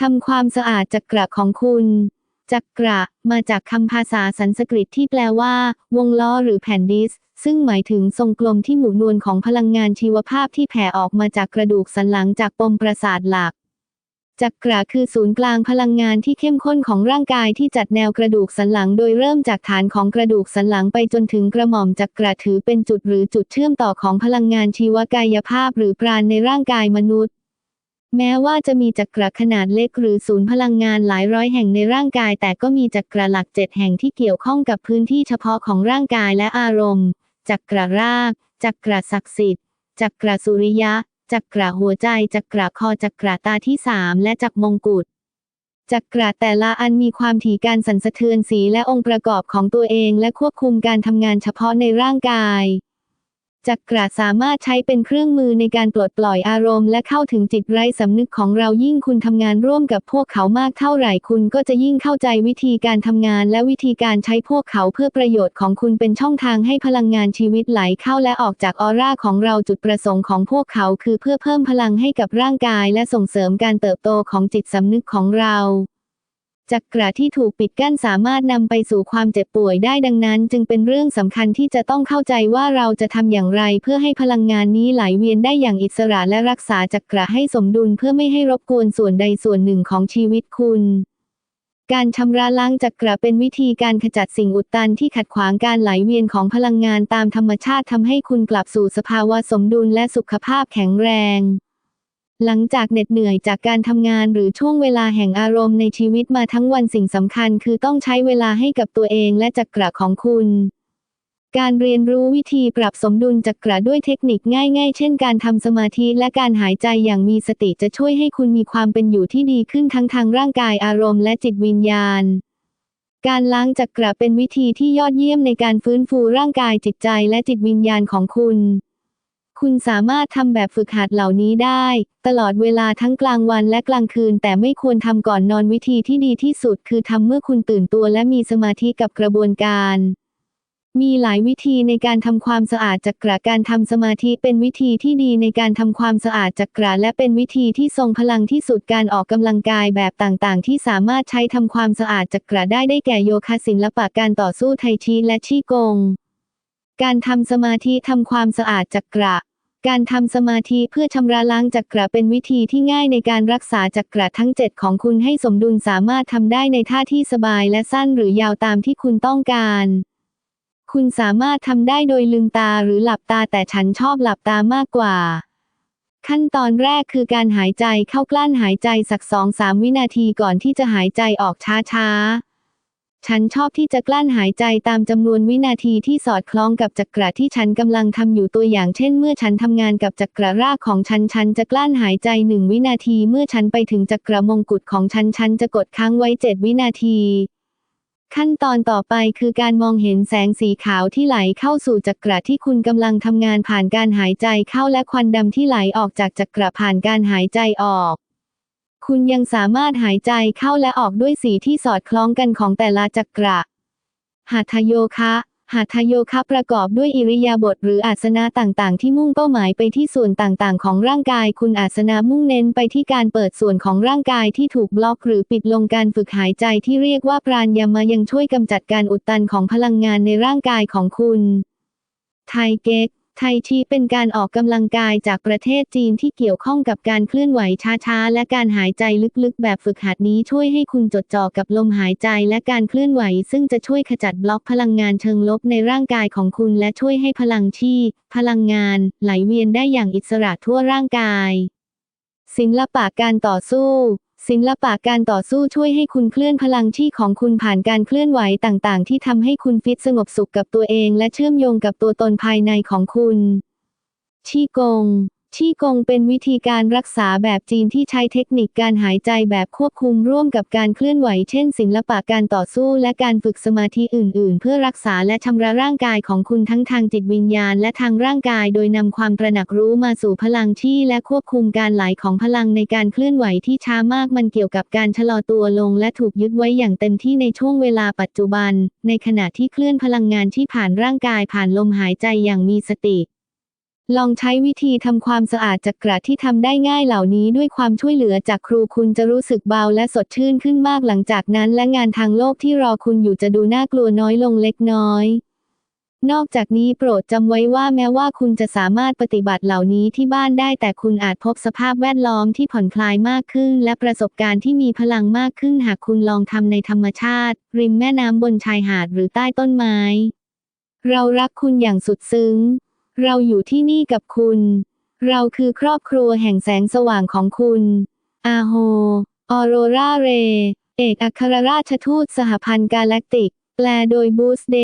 ทำความสะอาดจักระของคุณจักระมาจากคำภาษาสันสกฤตที่แปลว่า วงล้อหรือแผ่นดิส ซึ่งหมายถึงทรงกลมที่หมุนวนของพลังงานชีวภาพที่แผ่ออกมาจากกระดูกสันหลังจากปมประสาทหลักจักระคือศูนย์กลางพลังงานที่เข้มข้นของร่างกายที่จัดแนวกระดูกสันหลังโดยเริ่มจากฐานของกระดูกสันหลังไปจนถึงกระหม่อมจักระถือเป็นจุดหรือจุดเชื่อมต่อของพลังงานชีวกายภาพหรือปราณในร่างกายมนุษย์ แม้ว่าจะมีจักระขนาดเล็กหรือศูนย์พลังงานหลายร้อยแห่งในร่างกาย แต่ก็มีจักระหลักเจ็ดแห่งที่เกี่ยวข้องกับพื้นที่เฉพาะของร่างกายและอารมณ์จักระรากจักระศักดิ์สิทธิ์จักระสุริยะจักระหัวใจจักระคอจักระตาที่สามและจักรมงกุฎจักระแต่ละอันมีความถี่การสั่นสะเทือนสีและองค์ประกอบของตัวเองและควบคุมการทำงานเฉพาะในร่างกาย จักระสามารถใช้เป็นเครื่องมือในการปลดปล่อยอารมณ์และเข้าถึงจิตไร้สำนึกของเรายิ่งคุณทำงานร่วมกับพวกเขามากเท่าไหร่คุณก็จะยิ่งเข้าใจวิธีการทำงานและวิธีการใช้พวกเขาเพื่อประโยชน์ของคุณเป็นช่องทางให้พลังงานชีวิตไหลเข้าและออกจากออร่าของเราจุดประสงค์ของพวกเขาคือเพื่อเพิ่มพลังให้กับร่างกายและส่งเสริมการเติบโตของจิตสำนึกของเรา จักระที่ถูกปิดกั้นสามารถนำไปสู่ความเจ็บป่วยได้ดังนั้น จึงเป็นเรื่องสำคัญที่จะต้องเข้าใจว่าเราจะทำอย่างไรเพื่อให้พลังงานนี้ไหลเวียนได้อย่างอิสระและรักษาจักระให้สมดุลเพื่อไม่ให้รบกวนส่วนใดส่วนหนึ่งของชีวิตคุณการชำระล้างจักระเป็นวิธีการขจัดสิ่งอุดตันที่ขัดขวางการไหลเวียนของพลังงานตามธรรมชาติทำให้คุณกลับสู่สภาวะสมดุลและสุขภาพแข็งแรง หลังจากเหน็ดเหนื่อยจากการทำงานหรือช่วงเวลาแห่งอารมณ์ในชีวิตมาทั้งวันสิ่งสำคัญคือต้องใช้เวลาให้กับตัวเองและจักระของคุณ การเรียนรู้วิธีปรับสมดุลจักระด้วยเทคนิคง่ายๆ เช่นการทำสมาธิและการหายใจอย่างมีสติจะช่วยให้คุณมีความเป็นอยู่ที่ดีขึ้นทั้งทางร่างกายอารมณ์และจิตวิญญาณการล้างจักระเป็นวิธีที่ยอดเยี่ยมในการฟื้นฟูร่างกายจิตใจและจิตวิญญาณของคุณ คุณสามารถทำแบบฝึกหัดเหล่านี้ได้ ตลอดเวลาทั้งกลางวันและกลางคืน แต่ไม่ควรทำก่อนนอนวิธีที่ดีที่สุด คือทำเมื่อคุณตื่นตัวและมีสมาธิกับกระบวนการมีหลายวิธีในการทำความสะอาดจักระการทำสมาธิเป็นวิธีที่ดีในการทำความสะอาดจักระและเป็นวิธีที่ทรงพลังที่สุดการออกกำลังกายแบบต่างๆ ที่สามารถใช้ทำความสะอาดจักระได้ได้แก่โยคะศิลปะการต่อสู้ไทชีและชี่กง การทำสมาธิทำความสะอาดจักระ การทำสมาธิเพื่อชำระล้างจักระเป็นวิธีที่ง่ายในการรักษาจักระทั้ง 7 ของคุณให้สมดุลสามารถทำได้ในท่าที่สบายและสั้นหรือยาวตามที่คุณต้องการ คุณสามารถทำได้โดยลืมตาหรือหลับตาแต่ฉันชอบหลับตามากกว่า ขั้นตอนแรกคือการหายใจเข้ากลั้นหายใจสักสองสามวินาทีก่อนที่จะหายใจออกช้าๆ ฉันชอบที่จะกลั้นหายใจตามจำนวนวินาทีที่สอดคล้องกับจักระที่ฉันกำลังทำอยู่ตัวอย่างเช่น เมื่อฉันทำงานกับจักระรากของฉันฉันจะกลั้นหายใจหนึ่งวินาที เมื่อฉันไปถึงจักระมงกุฎของฉันฉันจะกดค้างไว้เจ็ดวินาที ขั้นตอนต่อไปคือการมองเห็นแสงสีขาวที่ไหลเข้าสู่จักระที่คุณกำลังทำงานผ่านการหายใจเข้าและควันดำที่ไหลออกจากจักระผ่านการหายใจออก คุณยังสามารถหายใจเข้าและออกด้วยสีที่สอดคล้องกันของแต่ละจักระ หัตถโยคะหัตถโยคะประกอบด้วยอิริยาบถหรืออาสนะต่างๆ ที่มุ่งเป้าหมายไปที่ส่วนต่างๆ ของร่างกาย คุณอาสนะมุ่งเน้นไปที่การเปิดส่วนของร่างกายที่ถูกบล็อกหรือปิดลงการฝึกหายใจที่เรียกว่าปราณยามายังช่วยกำจัดการอุดตันของพลังงานในร่างกายของคุณ ไทเก๊ก ไทชีเป็นการออกกำลังกายจากประเทศจีนที่เกี่ยวข้องกับการเคลื่อนไหวช้าๆ และการหายใจลึกๆ แบบฝึกหัดนี้ช่วยให้คุณจดจ่อกับลมหายใจและการเคลื่อนไหว ซึ่งจะช่วยขจัดบล็อกพลังงานเชิงลบในร่างกายของคุณและช่วยให้พลังชีพพลังงาน ไหลเวียนได้อย่างอิสระทั่วร่างกาย ศิลปะการต่อสู้ ศิลปะการต่อสู้ช่วยให้คุณเคลื่อนพลังที่ของคุณผ่านการเคลื่อนไหวต่างๆ ที่ทำให้คุณฟิตสงบสุขกับตัวเอง และเชื่อมโยงกับตัวตนภายในของคุณ ชี่กง ชี่กงเป็นวิธีการรักษาแบบจีนที่ใช้เทคนิคการหายใจแบบควบคุมร่วมกับการเคลื่อนไหว เช่น ศิลปะการต่อสู้และการฝึกสมาธิอื่น ๆ เพื่อรักษาและชำระร่างกายของคุณทั้งทางจิตวิญญาณและทางร่างกาย โดยนำความตระหนักรู้มาสู่พลังที่และควบคุมการไหลของพลังในการเคลื่อนไหวที่ช้ามากมันเกี่ยวกับการชะลอตัวลง และถูกยึดไว้อย่างเต็มที่ในช่วงเวลาปัจจุบัน ในขณะที่เคลื่อนพลังงานที่ผ่านร่างกายผ่านลมหายใจอย่างมีสติ ลองใช้วิธีทำความสะอาดจักระที่ทำได้ง่ายเหล่านี้ด้วยความช่วยเหลือจากครูคุณจะรู้สึกเบาและสดชื่นขึ้นมากหลังจากนั้น และงานทางโลกที่รอคุณอยู่จะดูน่ากลัวน้อยลงเล็กน้อย นอกจากนี้โปรดจำไว้ว่าแม้ว่าคุณจะสามารถปฏิบัติเหล่านี้ที่บ้านได้ แต่คุณอาจพบสภาพแวดล้อมที่ผ่อนคลายมากขึ้น และประสบการณ์ที่มีพลังมากขึ้นหากคุณลองทำในธรรมชาติ ริมแม่น้ำบนชายหาดหรือใต้ต้นไม้ เรารักคุณอย่างสุดซึ้ง เราอยู่ที่นี่กับคุณ เราคือครอบครัวแห่งแสงสว่างของคุณ อาโฮ ออโรราเร เอกอัครราชทูตสหพันธ์กาแล็กติก แปลโดยบูสเด